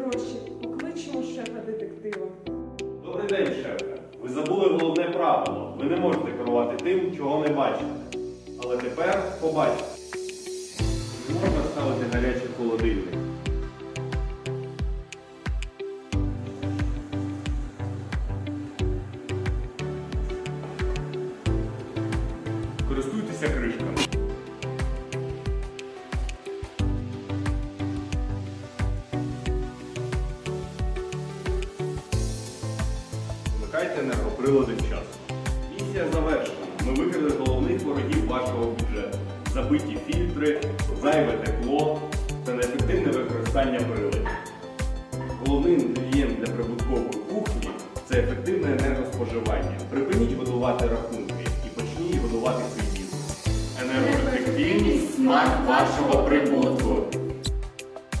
гроші. Покличемо шефа детектива. Добрий день, шефе. Ви забули головне правило. Ви не можете керувати тим, чого не бачите. Але тепер побачите. Не можна ставити гарячий холодильник. Користуйтеся кришками. Вмикайте енергоприлади вчасно. Місія завершена. Ми викрили головних ворогів вашого бюджету. Забиті фільтри, зайве тепло та неефективне використання приладів. Головний інгредієнт для прибуткової кухні це ефективне енергоспоживання. Припиніть годувати рахунки і почніть годувати свій бізнес. Енергоефективність смак вашого прибутку.